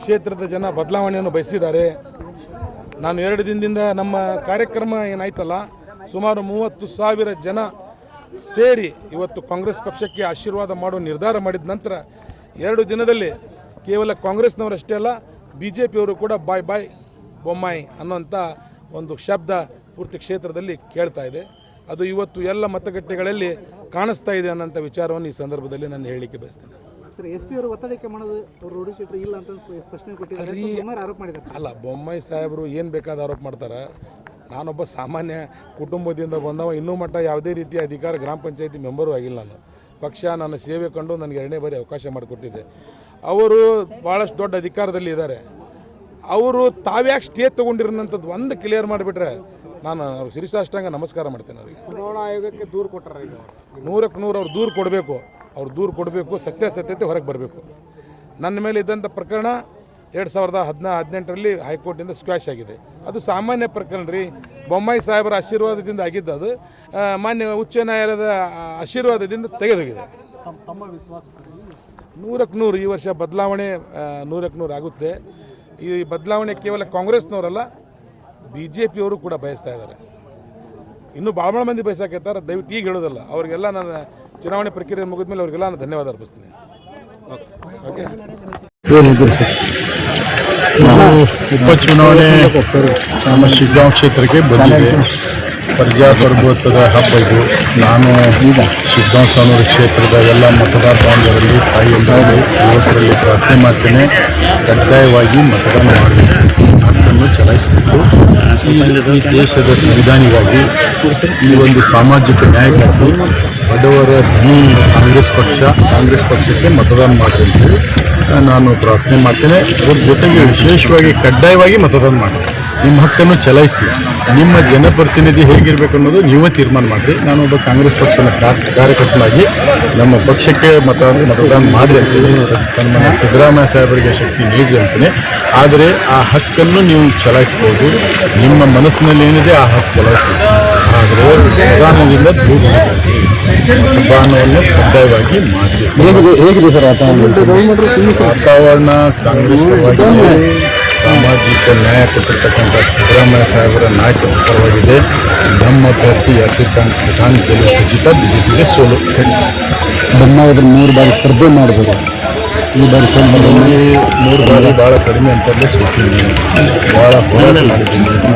ಕ್ಷೇತ್ರದ ಜನ ಬದಲಾವಣೆಯನ್ನು ಬಯಸಿದ್ದಾರೆ. ನಾನು ಎರಡು ದಿನದಿಂದ ನಮ್ಮ ಕಾರ್ಯಕ್ರಮ ಏನಾಯ್ತಲ್ಲ, ಸುಮಾರು ಮೂವತ್ತು ಸಾವಿರ ಜನ ಸೇರಿ ಇವತ್ತು ಕಾಂಗ್ರೆಸ್ ಪಕ್ಷಕ್ಕೆ ಆಶೀರ್ವಾದ ಮಾಡುವ ನಿರ್ಧಾರ ಮಾಡಿದ ನಂತರ ಎರಡು ದಿನದಲ್ಲಿ ಕೇವಲ ಕಾಂಗ್ರೆಸ್ನವರಷ್ಟೇ ಅಲ್ಲ ಬಿ ಜೆ ಪಿಯವರು ಕೂಡ ಬಾಯ್ ಬಾಯ್ ಬೊಮ್ಮಾಯಿ ಅನ್ನೋಂಥ ಒಂದು ಶಬ್ದ ಪೂರ್ತಿ ಕ್ಷೇತ್ರದಲ್ಲಿ ಕೇಳ್ತಾ ಇದೆ. ಅದು ಇವತ್ತು ಎಲ್ಲ ಮತಗಟ್ಟೆಗಳಲ್ಲಿ ಕಾಣಿಸ್ತಾ ಇದೆ ಅನ್ನೋಂಥ ವಿಚಾರವನ್ನು ಈ ಸಂದರ್ಭದಲ್ಲಿ ನಾನು ಹೇಳಲಿಕ್ಕೆ ಬಯಸ್ತೇನೆ. ಸರ್ ಎಸ್ ಪಿ ಅವರು ಒತ್ತಡಕ್ಕೆ ಮಾಡೋದು ಅವ್ರು ರೂಢಿ ಶೀಟ್ರು ಇಲ್ಲ ಅಂತ ಸ್ಪಷ್ಟನೆ ಕೊಟ್ಟಿದ್ದಾರೆ. ಅಲ್ರಿ- ಸುಮಾರು ಆರೋಪ ಮಾಡಿದ್ದಾರೆ. ಅಲ್ಲ ಬೊಮ್ಮಾಯಿ ಸಾಹೇಬರು ಏನು ಬೇಕಾದ ಆರೋಪ ಮಾಡ್ತಾರೆ? ನಾನೊಬ್ಬ ಸಾಮಾನ್ಯ ಕುಟುಂಬದಿಂದ ಬಂದವ ಇನ್ನೂ ಮಟ್ಟ ಯಾವುದೇ ರೀತಿಯ ಅಧಿಕಾರ ಗ್ರಾಮ ಪಂಚಾಯತಿ ಮೆಂಬರು ಆಗಿಲ್ಲ ನಾನು. ಪಕ್ಷ ನನ್ನ ಸೇವೆ ಕಂಡು ನನಗೆ ಎರಡನೇ ಬಾರಿ ಅವಕಾಶ ಮಾಡಿಕೊಟ್ಟಿದ್ದೆ ಅವರು ಭಾಳಷ್ಟು ದೊಡ್ಡ ಅಧಿಕಾರದಲ್ಲಿ ಇದ್ದಾರೆ. ಅವರು ತಾವ್ಯಾಕೆ ಸ್ಟೇ ತೊಗೊಂಡಿರೋಂಥದ್ದು ಒಂದು ಕ್ಲಿಯರ್ ಮಾಡಿಬಿಟ್ರೆ ನಾನು ಅವ್ರಿಗೆ ಶಿರಿಸಾಷ್ಟಾಂಗ ನಮಸ್ಕಾರ ಮಾಡ್ತೇನೆ ಅವರಿಗೆ. ಚುನಾವಣಾ ಆಯೋಗಕ್ಕೆ ದೂರು ಕೊಟ್ಟರೆ ಈಗ. ನೂರಕ್ಕೆ ನೂರು ಅವ್ರು ದೂರು ಕೊಡಬೇಕು. ಅವ್ರು ದೂರು ಕೊಡಬೇಕು ಸತ್ಯಾಸತ್ಯತೆ ಹೊರಗೆ ಬರಬೇಕು. ನನ್ನ ಮೇಲೆ ಇದ್ದಂಥ ಪ್ರಕರಣ ಎರಡು ಸಾವಿರದ ಹದಿನಾ ಹದಿನೆಂಟರಲ್ಲಿ ಹೈಕೋರ್ಟಿಂದ ಸ್ಕ್ವಾಶ್ ಆಗಿದೆ. ಅದು ಸಾಮಾನ್ಯ ಪ್ರಕರಣ ರೀ. ಬೊಮ್ಮಾಯಿ ಸಾಹೇಬರ ಆಶೀರ್ವಾದದಿಂದ ಆಗಿದ್ದು ಅದು. ಮಾನ್ಯ ಉಚ್ಚ ನ್ಯಾಯಾಲಯದ ಆಶೀರ್ವಾದದಿಂದ ತೆಗೆದೋಗಿದೆ ನೂರಕ್ಕೆ ನೂರು ಈ ವರ್ಷ ಬದಲಾವಣೆ ನೂರಕ್ಕೆ ನೂರು ಆಗುತ್ತೆ. ಈ ಬದಲಾವಣೆ ಕೇವಲ ಕಾಂಗ್ರೆಸ್ನವರಲ್ಲ ಬಿ ಜೆ ಪಿಯವರು ಕೂಡ ಬಯಸ್ತಾ ಇದ್ದಾರೆ. ಇನ್ನೂ ಭಾಳ ಭಾಳ ಮಂದಿ ಬಯಸಾಕೈತಾರೆ ದಯವಿಟ್ಟು ಈಗ ಹೇಳೋದಲ್ಲ. ಅವರಿಗೆಲ್ಲ ನಾನು ಚುನಾವಣೆ ಪ್ರಕ್ರಿಯೆ ಮುಗಿದ್ಮೇಲೆ ಅವರಿಗೆಲ್ಲ ನಾನು ಧನ್ಯವಾದ ಅರ್ಪಿಸ್ತೀನಿ. ಓಕೆ ನಾವು ಉಪಚುನಾವಣೆ ನಮ್ಮ ಶಿಗ್ಗಾಂವ್ ಕ್ಷೇತ್ರಕ್ಕೆ ಬಂದಿದೆ. ಪ್ರಜಾಪ್ರಭುತ್ವದ ಹಬ್ಬ ಇದು. ನಾನು ಶಿಗ್ಗಾಂವ್ ಸಾನೂರು ಕ್ಷೇತ್ರದ ಎಲ್ಲ ಮತದಾರ ಬಾಂಧವರಲ್ಲಿ ತಾಯಿಯಂದರಲ್ಲಿ ಯುವಕರಲ್ಲಿ ಪ್ರಾರ್ಥನೆ ಮಾಡ್ತೇನೆ. ಕಡ್ಡಾಯವಾಗಿ ಮತದಾನ ಮಾಡಬೇಕು ಹಕ್ಕನ್ನು ಚಲಾಯಿಸಬೇಕು. ಈ ದೇಶದ ಸಂವಿಧಾನಿಗಾಗಿ ಈ ಒಂದು ಸಾಮಾಜಿಕ ನ್ಯಾಯಕ್ಕಾಗಿ ಬಡವರ ಕಾಂಗ್ರೆಸ್ ಪಕ್ಷ, ಕಾಂಗ್ರೆಸ್ ಪಕ್ಷಕ್ಕೆ ಮತದಾನ ಮಾಡಿ ನಾನು ಪ್ರಾರ್ಥನೆ ಮಾಡ್ತೇನೆ. ಅದ್ರ ಜೊತೆಗೆ ವಿಶೇಷವಾಗಿ ಕಡ್ಡಾಯವಾಗಿ ಮತದಾನ ಮಾಡಿ ನಿಮ್ಮ ಹಕ್ಕನ್ನು ಚಲಾಯಿಸಿ. ನಿಮ್ಮ ಜನಪ್ರತಿನಿಧಿ ಹೇಗಿರಬೇಕು ಅನ್ನೋದು ನೀವೇ ತೀರ್ಮಾನ ಮಾಡಿರಿ. ನಾನು ಒಬ್ಬ ಕಾಂಗ್ರೆಸ್ ಪಕ್ಷದ ಕಾರ್ಯಕರ್ತನಾಗಿ ನಮ್ಮ ಪಕ್ಷಕ್ಕೆ ಮತ, ಮತದಾನ ಮಾಡಿ ಅಂತೇಳಿ ನಮ್ಮ ಸಿದ್ದರಾಮಯ್ಯ ಸಾಹೇಬರಿಗೆ ಶಕ್ತಿ ನೀಡಿ ಅಂತೀನಿ ಆದರೆ ಆ ಹಕ್ಕನ್ನು ನೀವು ಚಲಾಯಿಸ್ಬೋದು. ನಿಮ್ಮ ಮನಸ್ಸಿನಲ್ಲಿ ಏನಿದೆ ಆ ಹಕ್ಕು ಚಲಾಯಿಸಿ. ಆದರೆ ಮತದಾನದಿಂದ ದೂರ ಮತದಾನವನ್ನು ಕಡ್ಡಾಯವಾಗಿ ಮಾಡಿ ಹೇಗಿದೆ ಸರ್ ವಾತಾವರಣ ಕಾಂಗ್ರೆಸ್ ಸಾಮಾಜಿಕ ನ್ಯಾಯ ಕೊಟ್ಟಿರ್ತಕ್ಕಂಥ ಸಿದ್ದರಾಮಯ್ಯ ಸಾಹೇಬರ ನಾಯಕತ್ವ ಪರವಾಗಿದೆ. ನಮ್ಮ ಅಭ್ಯರ್ಥಿ ಹಸಿರ್ಕಾಂತ್ ಖಾನ್ ಖಾನ್ ಗೆಲುವು ಖಚಿತ. ಬಿಜೆಪಿಗೆ ಸೋಲು. ಬೊಮ್ಮಾಯಿ ಮೂರು ಬಾರಿ ಸ್ಪರ್ಧೆ ಮಾಡಬಹುದು ಈ ಬಾರಿ ಸ್ಪರ್ಧೆ ಮೂರು ಬಾರಿ ಭಾಳ ಕಡಿಮೆ ಅಂತಲ್ಲೇ ಸೋತೀನಿ ಭಾಳ ಹೋರಾಟ ಮಾಡಿದ್ದೀನಿ